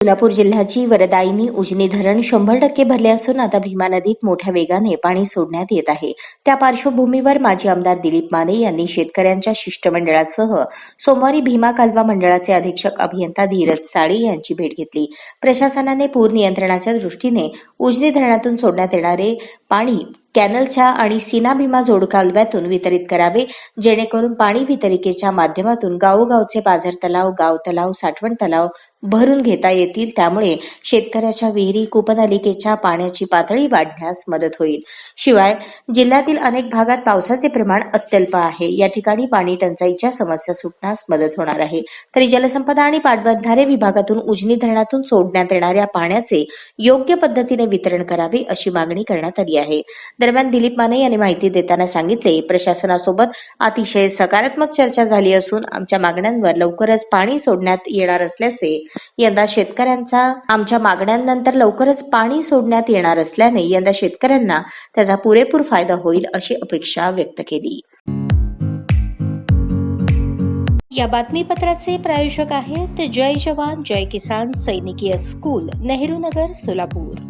सोलापूर जिल्ह्याची वरदायिनी उजनी धरण शंभर टक्के भरले असून आता भीमा नदीत मोठ्या वेगाने पाणी सोडण्यात येत आहे. त्या पार्श्वभूमीवर माजी आमदार दिलीप माने यांनी शेतकऱ्यांच्या शिष्टमंडळासह सोमवारी भीमा कालवा मंडळाचे अधीक्षक अभियंता धीरज साळे यांची भेट घेतली. प्रशासनाने पूर नियंत्रणाच्या दृष्टीने उजनी धरणातून सोडण्यात येणारे पाणी कॅनलच्या आणि सीना भीमा जोडकालव्यातून वितरित करावे जेणेकरून पाणी वितरिकेच्या माध्यमातून गावोगावचे बाजार तलाव गाव तलाव साठवण तलाव भरून घेता येतील. त्यामुळे शेतकऱ्याच्या विहिरी कुपनलिकेच्या पाण्याची पातळी वाढण्यास मदत होईल. शिवाय जिल्ह्यातील अनेक भागात पावसाचे प्रमाण अत्यल्प आहे. या ठिकाणी पाणी टंचाईच्या समस्या सुटण्यास मदत होणार आहे. तरी जलसंपदा आणि पाटबंधारे विभागातून उजनी धरणातून सोडण्यात येणाऱ्या पाण्याचे योग्य पद्धतीने वितरण करावे अशी मागणी करण्यात आली आहे. दरम्यान दिलीप माने यांनी माहिती देताना सांगितले प्रशासनासोबत अतिशय सकारात्मक चर्चा झाली असून आमच्या मागण्यांवर लवकरच पाणी सोडण्यात येणार असल्याचे यंदा शेतकऱ्यांचा आमच्या मागण्यांनंतर लवकरच पाणी सोडण्यात येणार असल्याने यंदा शेतकऱ्यांना त्याचा पुरेपूर फायदा होईल अशी अपेक्षा व्यक्त केली. या बातमीपत्राचे प्रायोजक आहेत जय जवान जय किसान सैनिकीय स्कूल नेहरू नगर सोलापूर.